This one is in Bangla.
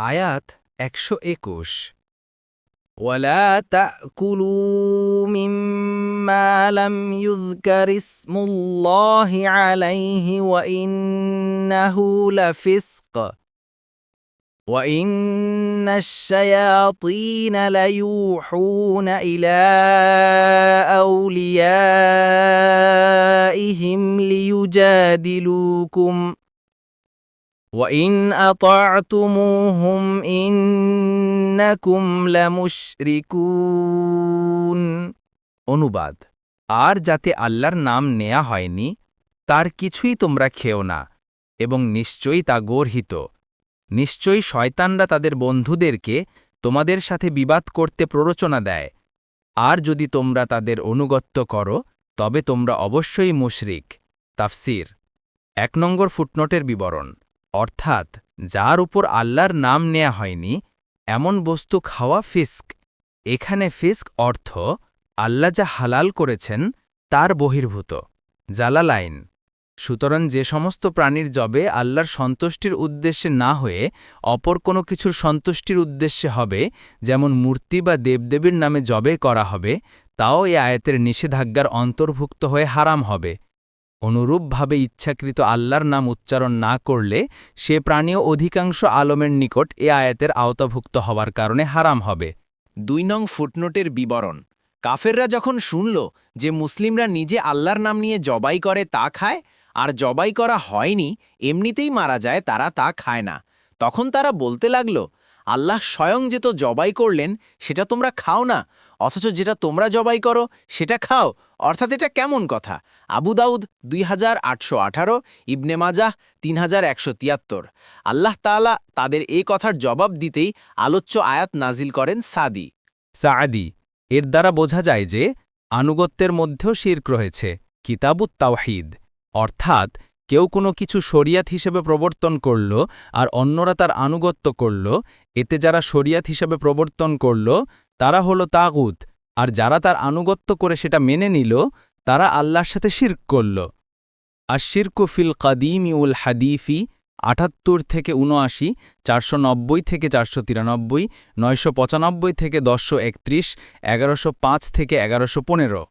আয়াত একশো একুশ ولا تأكلوا مما لم يذكر اسم الله عليه وإنه لفسق وإن الشياطين ليوحون إلى أوليائهم ليجادلوكم وإن أطعتموهم إنكم لمشركون অনুবাদ আর যাতে আল্লাহর নাম নেয়া হয়নি তার কিছুই তোমরা খেও না এবং নিশ্চয়ই তা গর্হিত নিশ্চয়ই শয়তানরা তাদের বন্ধুদেরকে তোমাদের সাথে বিবাদ করতে প্ররোচনা দেয় আর যদি তোমরা তাদের অনুগত্য করো তবে তোমরা অবশ্যই মুশরিক তাফসির এক নম্বর ফুটনোটের বিবরণ অর্থাৎ যার উপর আল্লাহর নাম নেয়া হয়নি, এমন বস্তু খাওয়া ফিস্ক। এখানে ফিস্ক অর্থ, আল্লাহ যা হালাল করেছেন, তার বহির্ভূত। জালালাইন। সুতরাং যে সমস্ত প্রাণীর জবে আল্লাহর সন্তুষ্টির উদ্দেশ্যে না হয়ে অপর কোনো কিছুর সন্তুষ্টির উদ্দেশ্যে হবে, যেমন মূর্তি বা দেবদেবীর নামে জবে করা হবে, তাও এ আয়াতের নিষেধাজ্ঞার অন্তর্ভুক্ত হয়ে হারাম হবে। অনুরূপভাবে ইচ্ছাকৃত আল্লাহর নাম উচ্চারণ না করলে সে প্রাণীয় অধিকাংশ আলমের নিকট এ আয়াতের আওতাভুক্ত হওয়ার কারণে হারাম হবে। দুই নং ফুটনোটের বিবরণ। কাফেররা যখন শুনল যে মুসলিমরা নিজে আল্লাহর নাম নিয়ে জবাই করে তা খায়, আর জবাই করা হয়নি, এমনিতেই মারা যায় তারা তা খায় না। তখন তারা বলতে লাগল, আল্লাহ স্বয়ং যে তো জবাই করলেন, সেটা তোমরা খাও না, অথচ যেটা তোমরা জবাই করো, সেটা খাও অর্থাৎ এটা কেমন কথা? আবু দাউদ দুই হাজার আটশো আঠারো, ইবনে মাজাহ তিন হাজার একশো তিয়াত্তর। আল্লাহ তাআলা তাদের এই কথার জবাব দিতেই আলোচ্য আয়াত নাজিল করেন সাদি। সাদি, এর দ্বারা বোঝা যায় যে আনুগত্যের মধ্যেও শির্ক রয়েছে, কিতাবুত তাওহিদ। অর্থাৎ কেউ কোনো কিছু শরিয়াত হিসেবে প্রবর্তন করল আর অন্যরা তার আনুগত্য করল, এতে যারা শরিয়াত হিসেবে প্রবর্তন করল, তারা হল তাগুত। আর যারা তার আনুগত্য করে সেটা মেনে নিল, তারা আল্লাহর সাথে শির্ক করল। আর শিরকু ফিল কাদিম উল হাদিফি, আটাত্তর থেকে উনআশি চারশো নব্বই থেকে চারশো তিরানব্বই, নয়শো পঁচানব্বই থেকে দশশো একত্রিশ, এগারোশো পাঁচ থেকে এগারোশো পনেরো।